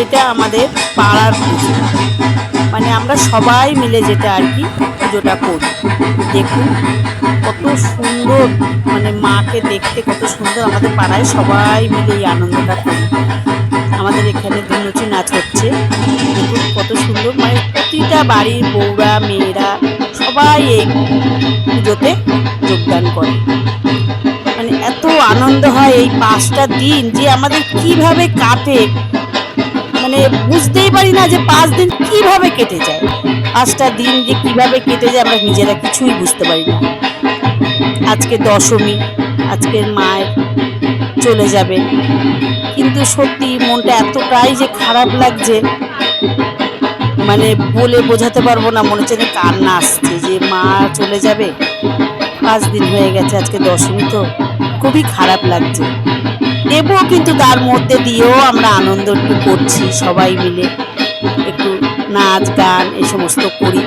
এটা আমাদের পাড়ার পুজো। মানে আমরা সবাই মিলে যেটা আর কি পুজোটা করি। দেখুন, কত সুন্দর মানে মাকে দেখতে কত সুন্দর। আমাদের পাড়ায় সবাই মিলে এই আনন্দটা করি। আমাদের এখানে দুলুচি নাচ হচ্ছে। দেখুন, কত সুন্দর। মানে প্রতিটা বাড়ির বউরা, মেয়েরা সবাই এই পুজোতে যোগদান করে। মানে এত আনন্দ হয় এই পাঁচটা দিন যে আমাদের কীভাবে কাটে। মানে বুঝতেই পারি না যে পাঁচ দিন কীভাবে কেটে যায়। পাঁচটা দিন যে কীভাবে কেটে যায় আমরা নিজেরা কিছুই বুঝতে পারি না। আজকে দশমী, আজকের মায়ের চলে যাবে। কিন্তু সত্যি মনটা এতটাই যে খারাপ লাগছে মানে বলে বোঝাতে পারব না, মনে হচ্ছে যে কান্না আসছে যে মা চলে যাবে। পাঁচ দিন হয়ে গেছে, আজকে দশমী তো খুবই খারাপ লাগছে। দেবো কিন্তু তার মধ্যে দিয়েও আমরা আনন্দ একটু করছি, সবাই মিলে একটু নাচ, গান, এই সমস্ত করি।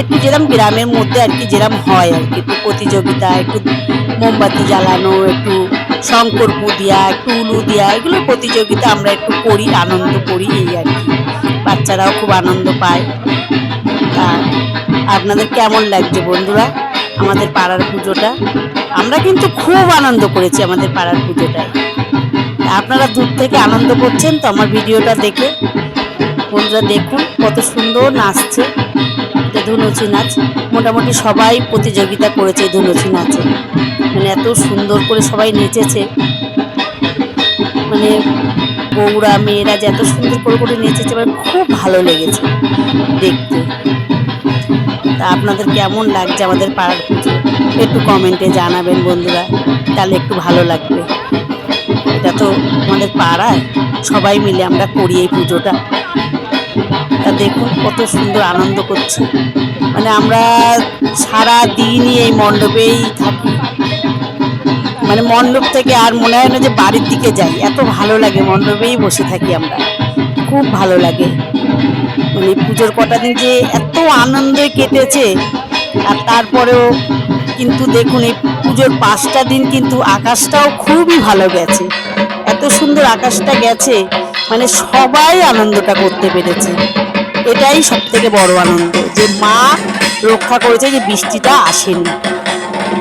একটু যেরকম গ্রামের মধ্যে আর কি যেরকম হয় আর কি, একটু প্রতিযোগিতা, একটু মোমবাতি জ্বালানো, একটু শঙ্করপু দিয়া একটু উলু দিয়া, এগুলো প্রতিযোগিতা আমরা একটু করি, আনন্দ করি এই আর কি। বাচ্চারাও খুব আনন্দ পায়। তা আপনাদের কেমন লাগছে বন্ধুরা আমাদের পাড়ার পুজোটা? আমরা কিন্তু খুব আনন্দ করেছি আমাদের পাড়ার পুজোটায়। আপনারা দূর থেকে আনন্দ করছেন তো আমার ভিডিওটা দেখে। বন্ধুরা দেখুন, কত সুন্দর নাচছে ধুনুচি নাচ মোটামুটি সবাই প্রতিযোগিতা করেছে ধুনুচি নাচে মানে এত সুন্দর করে সবাই নেচেছে। মানে বউরা, মেয়েরা যে এত সুন্দর করে করে নেচেছে মানে খুব ভালো লেগেছে দেখতে। তা আপনাদের কেমন লাগছে আমাদের পাড়ার পুজো? একটু কমেন্টে জানাবেন বন্ধুরা। তাহলে একটু ভালো লাগবে। এটা তো আমাদের পাড়ায়। সবাই মিলে আমরা করি এই পুজোটা। তা দেখুন কত সুন্দর আনন্দ করছে। মানে আমরা সারা দিনই এই মণ্ডপেই থাকি। মানে মণ্ডপ থেকে আর মনে হয় না যে বাড়ির দিকে যাই। এত ভালো লাগে, মণ্ডপেই বসে থাকি আমরা। খুব ভালো লাগে। মানে পুজোর কটা দিন যে এত আনন্দে কেটেছে। আর তারপরেও কিন্তু দেখুন এই পুজোর পাঁচটা দিন কিন্তু আকাশটাও খুবই ভালো গেছে। এত সুন্দর আকাশটা গেছে মানে সবাই আনন্দটা করতে পেরেছে। এটাই সব থেকে বড় আনন্দ, যে মা রক্ষা করেছে যে বৃষ্টিটা আসেনি।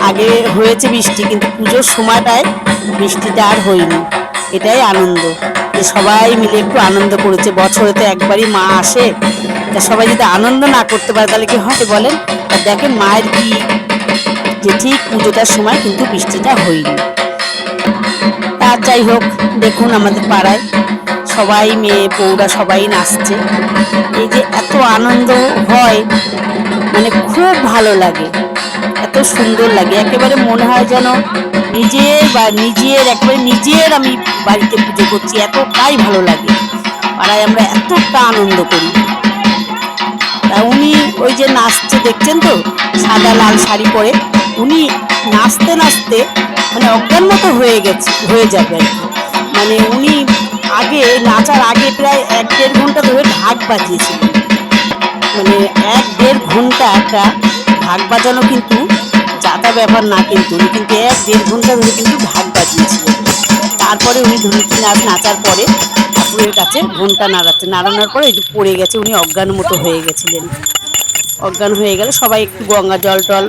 আগে হয়েছে বৃষ্টি, কিন্তু পুজোর সময়টায় বৃষ্টিটা আর হয়নি। এটাই আনন্দ, যে সবাই মিলে একটু আনন্দ করেছে। বছরে তো একবারই মা আসে, তা সবাই যদি আনন্দ না করতে পারে, তাহলে কি হয় বলেন? আর দেখেন মায়ের কি, যে ঠিক পুজোটার সময় কিন্তু বৃষ্টিটা হয়নি। তার যাই হোক, দেখুন আমাদের পাড়ায় সবাই মেয়ে, বউরা সবাই নাচছে। এই যে এত আনন্দ হয় মানে খুব ভালো লাগে। এত সুন্দর লাগে। একেবারে মনে হয় যেন নিজের বা নিজের, একেবারে নিজের আমি বাড়িতে পুজো করছি, এতটাই ভালো লাগে। পাড়ায় আমরা এতটা আনন্দ করি। তা উনি ওই যে নাচছে, দেখছেন তো? সাদা লাল শাড়ি পরে উনি নাচতে নাচতে মানে অজ্ঞান মতো হয়ে গেছে, হয়ে যাবে মানে উনি আগে নাচার আগে প্রায় এক দেড় ঘণ্টা ধরে ঢাক বাজিয়েছিলেন। মানে এক দেড় ঘণ্টা একটা ঢাক বাজানো কিন্তু যাতা ব্যাপার না কিন্তু উনি কিন্তু এক দেড় ঘণ্টা ধরে কিন্তু ঢাক বাজিয়েছিলেন। তারপরে উনি ধুনুচি নাচ নাচার পরে ঠাকুরের কাছে ঘণ্টা নাড়াচ্ছে, নাড়ানোর পরে পড়ে গেছে, উনি অজ্ঞান মতো হয়ে গেছিলেন। অজ্ঞান হয়ে গেলে। সবাই একটু গঙ্গা জল টল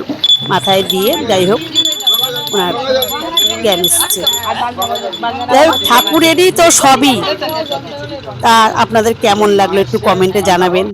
মাথায় দিয়ে যাই হোক, ওনার জ্ঞান এসছে। যাই হোক, ঠাকুরেরই তো সবই। তা আপনাদের কেমন লাগল একটু কমেন্টে জানাবেন।